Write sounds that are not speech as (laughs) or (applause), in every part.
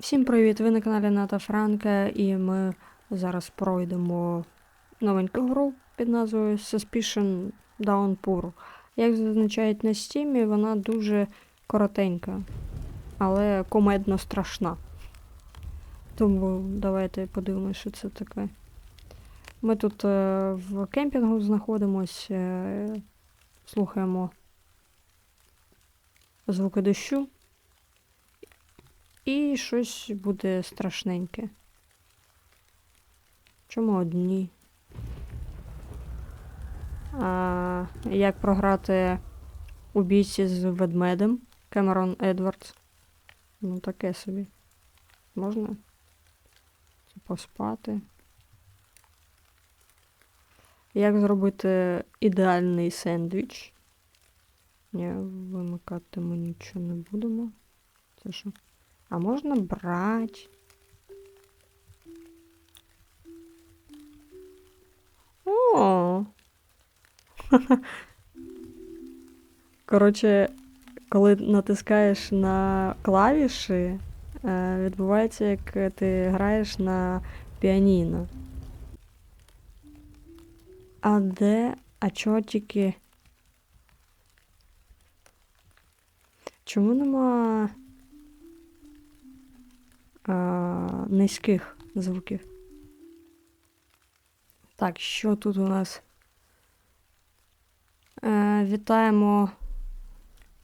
Всім привіт! Ви на каналі Ната Франка, і ми зараз пройдемо новеньку гру під назвою Suspicion Downpour. Як зазначають на стімі, вона дуже коротенька, але комедно страшна. Тому давайте подивимося, що це таке. Ми тут е, в кемпінгу знаходимося, е, слухаємо звуки дощу. І щось буде страшненьке. Чому одні? А, як програти у бійці з ведмедем Кемерон Едвардс? Ну, таке собі. Можна? Поспати. Як зробити ідеальний сендвіч? Ні, вимикати ми нічого не будемо. Це що? А можна брати. О. (laughs) Коротше, коли натискаєш на клавіші, е, відбувається, як ти граєш на піаніно. А де? А чого тільки? Чому нема низьких звуків. Так, що тут у нас? Е, вітаємо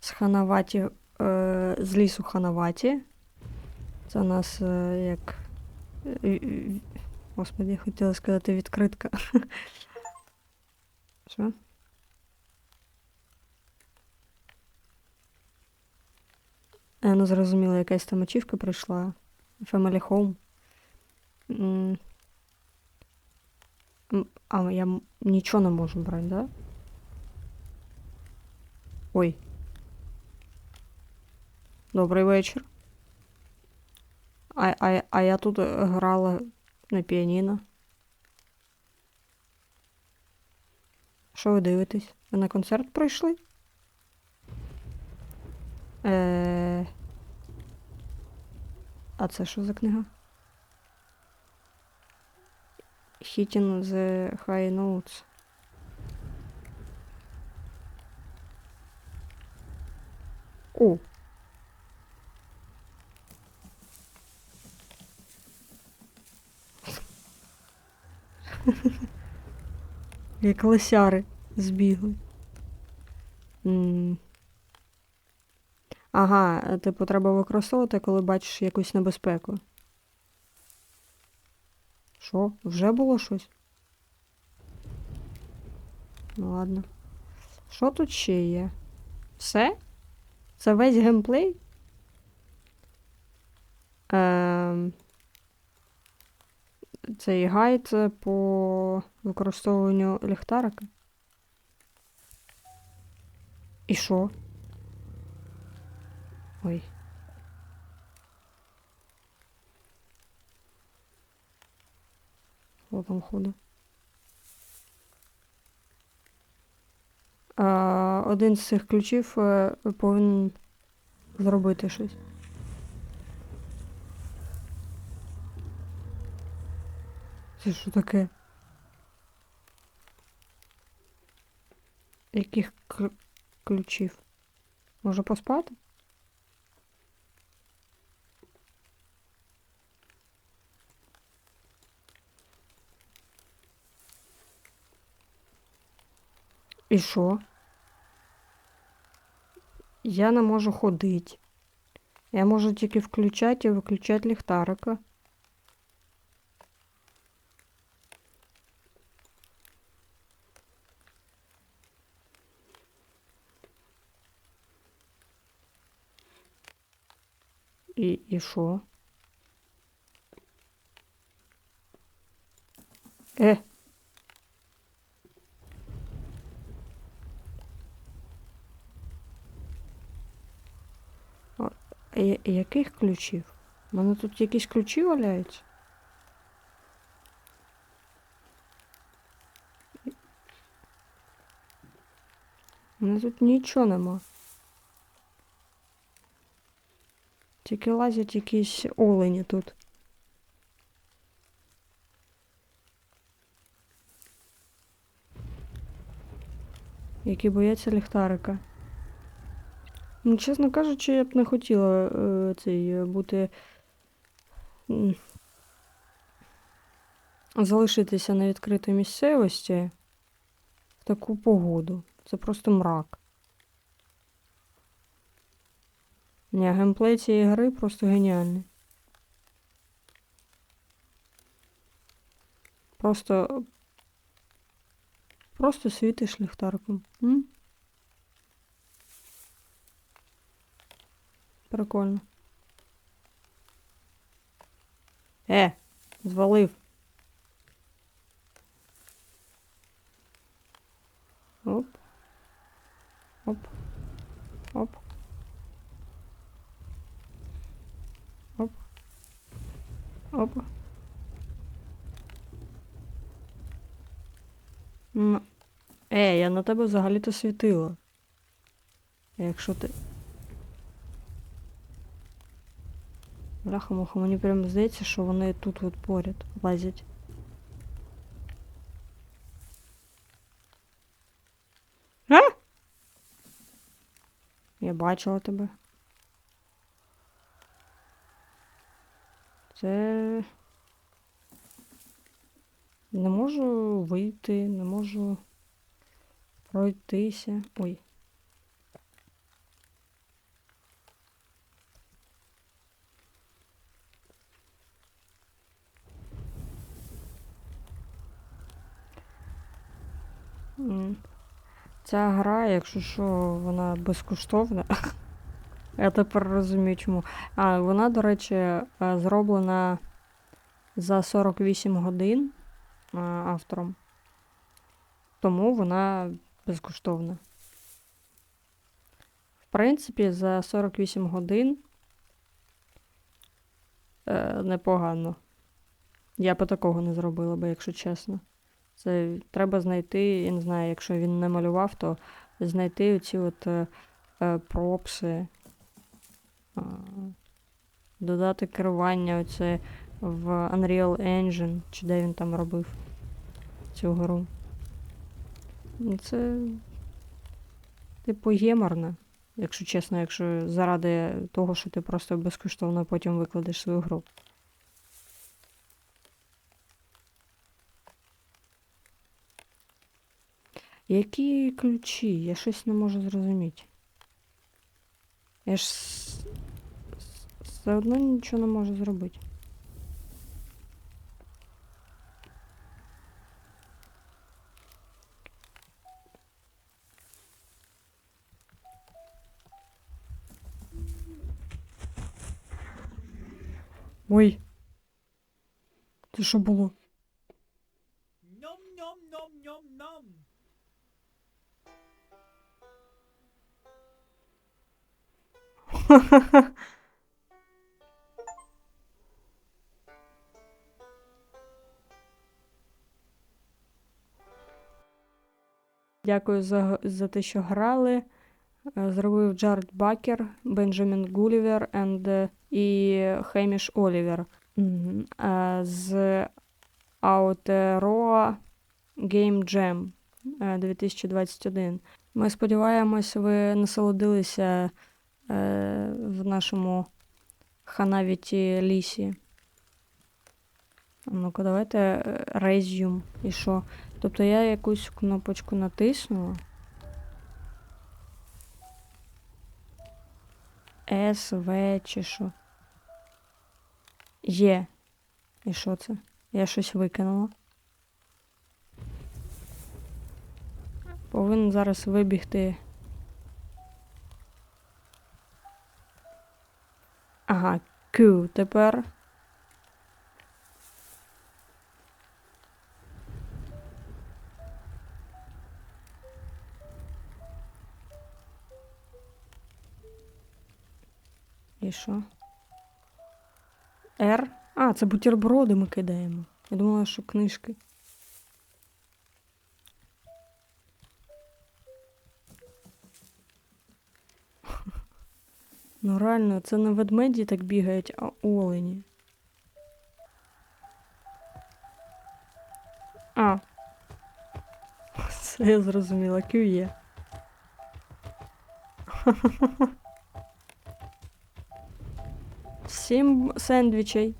з Ханаваті, е, з лісу Ханаваті. Це у нас е, як. е, е, Господи, я хотіла сказати відкритка. (laughs) Що? Я не зрозуміла, якась там ачівка прийшла. Family Home. А я нічого не можу брати, да? Ой. Добрий вечір. А, а, а я тут е, грала на піаніно. Що ви дивитесь? Ви на концерт прийшли? Е... А це що за книга? Hitting the High Notes. О! (laughs) Як лисяри збігли. Ага, е, типу, треба використовувати, коли бачиш якусь небезпеку. Що? Вже було щось? Ну ладно. Що тут ще є? Все? Це весь геймплей? Ем... Цей гайд по використовуванню ліхтарика. І що? Ой. Там ходу? А, один з цих ключів е, повинен зробити щось. Це що таке? Яких ключів? Може поспати? І що? Я не можу ходити. Я можу тільки включати і виключати ліхтарика. І, і що? Е. А я- яких ключів? У мене тут якісь ключі валяються? У мене тут нічого нема. Тільки лазять якісь олені тут. Які бояться ліхтарика. Ну, чесно кажучи, я б не хотіла е, цей е, бути. Залишитися на відкритій місцевості в таку погоду. Це просто мрак. Ні, геймплей цієї гри просто геніальний. Просто. Просто світиш ліхтариком. М? Прикольно. Е, звалив. Оп. Оп. Оп. Оп. Оп. Е, я на тебе взагалі-то світила. Якщо ти. Бляха-муха, мені прям здається, що вони тут от поряд лазять. А? Я бачила тебе. Це. Не можу вийти, не можу пройтися. Ой. Ця гра, якщо що, вона безкоштовна. (laughs) Я тепер розумію, чому. А, вона, до речі, е, зроблена за 48 годин е, автором. Тому вона безкоштовна. В принципі, за 48 годин е, непогано. Я би такого не зробила би, якщо чесно. Це треба знайти, я не знаю, якщо він не малював, то знайти оці от е, е, пропси, а, додати керування оце в Unreal Engine, чи де він там робив цю гру. Ну, Це, типу, геморно, якщо чесно, якщо заради того, що ти просто безкоштовно потім викладеш свою гру. Які ключі? Я щось не можу зрозуміти. Я ж с- с- все одно нічого не можу зробити. Ой. Це що було? (laughs) Дякую за, за те, що грали. Е, Зробив Джаред Бакер, Бенджамін Гулівер and, е, і Хеміш Олівер. Е, З Aotearoa Game Jam е, 2021. Ми сподіваємось, ви насолодилися в нашому ханавіті лісі. Ну-ка, давайте е, resume. І що? Тобто я якусь кнопочку натиснула. С, В чи що. Є. І що це? Я щось викинула. Повинен зараз вибігти. Ага, Q тепер. І що? Р? А, це бутерброди ми кидаємо. Я думала, що книжки. Ну реально, це не ведмеді так бігають, а олені. А. Це я зрозуміла, кює. Сім сендвічей.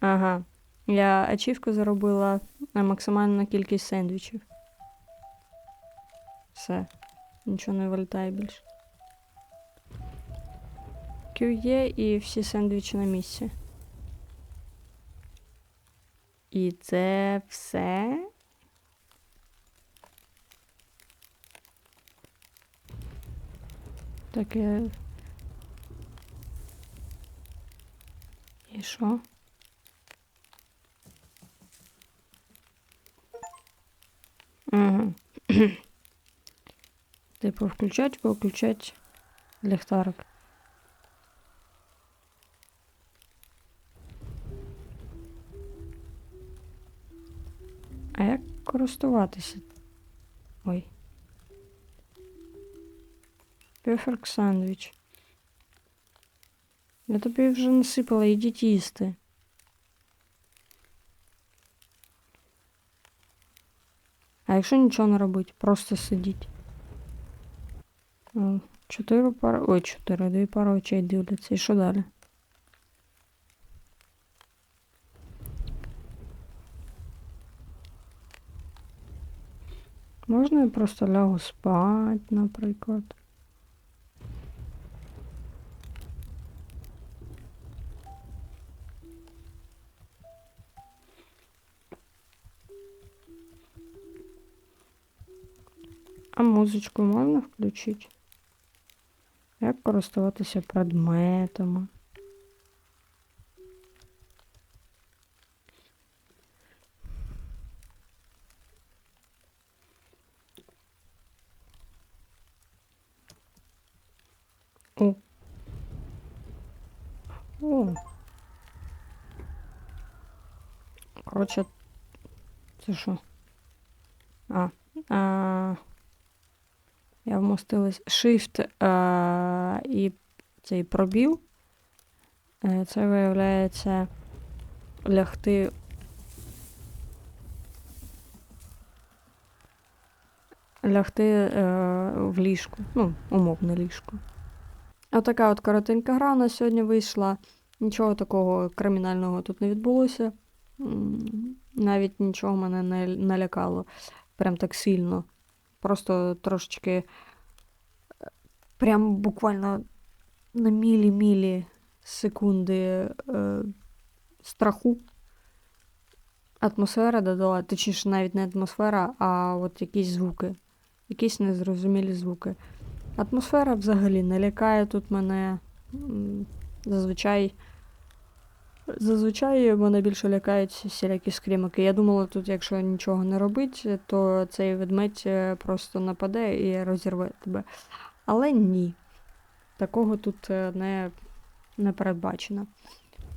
Ага. Я ачівку заробила на максимальну кількість сендвічів. Все. Нічого не вилітає більше. Кює і всі сендвічі на місці. І це все. Таке. І що? Типу включать, виключать ліхтарик. А як користуватися? Ой. Пеферк сандвіч. Я тобі вже насипала, ідіть їсти. А якщо нічого не робить, просто сидіть. Чотири пари. Ой, чотири, дві пари очей дивляться. І що далі? Можна я просто лягу спать, наприклад. А музичку можна включити? Як користуватися предметами? О. О. Коротше, це що? А, а, я вмостилась Shift а, і цей пробіл. Е, Це виявляється лягти. Лягти е, в ліжку. Ну, умовне ліжко. Отака от коротенька гра на сьогодні вийшла. Нічого такого кримінального тут не відбулося. Навіть нічого мене не налякало прям так сильно. Просто трошечки е, прям буквально на мілі-мілі секунди е, страху. Атмосфера додала, точніше, навіть не атмосфера, а от якісь звуки, якісь незрозумілі звуки. Атмосфера взагалі не лякає тут мене. Зазвичай. Зазвичай мене більше лякають всілякі скрімики. Я думала, тут, якщо нічого не робить, то цей ведмедь е, просто нападе і розірве тебе. Але ні. Такого тут е, не, не передбачено.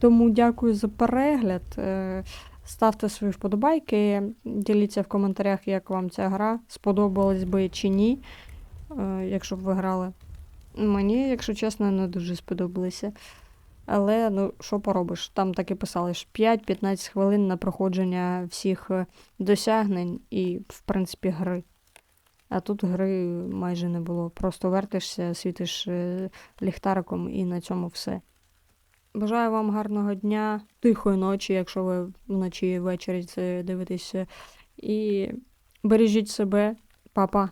Тому дякую за перегляд. Е, Ставте свої вподобайки, діліться в коментарях, як вам ця гра, сподобалась би чи ні, якщо б ви грали. Мені, якщо чесно, не дуже сподобалися. Але ну, що поробиш? Там так і писали, 5-15 хвилин на проходження всіх е, досягнень і, в принципі, гри. А тут гри майже не було. Просто вертишся, світиш е, ліхтариком і на цьому все. Бажаю вам гарного дня, тихої ночі, якщо ви вночі ввечері це дивитеся. І бережіть себе, Па-па.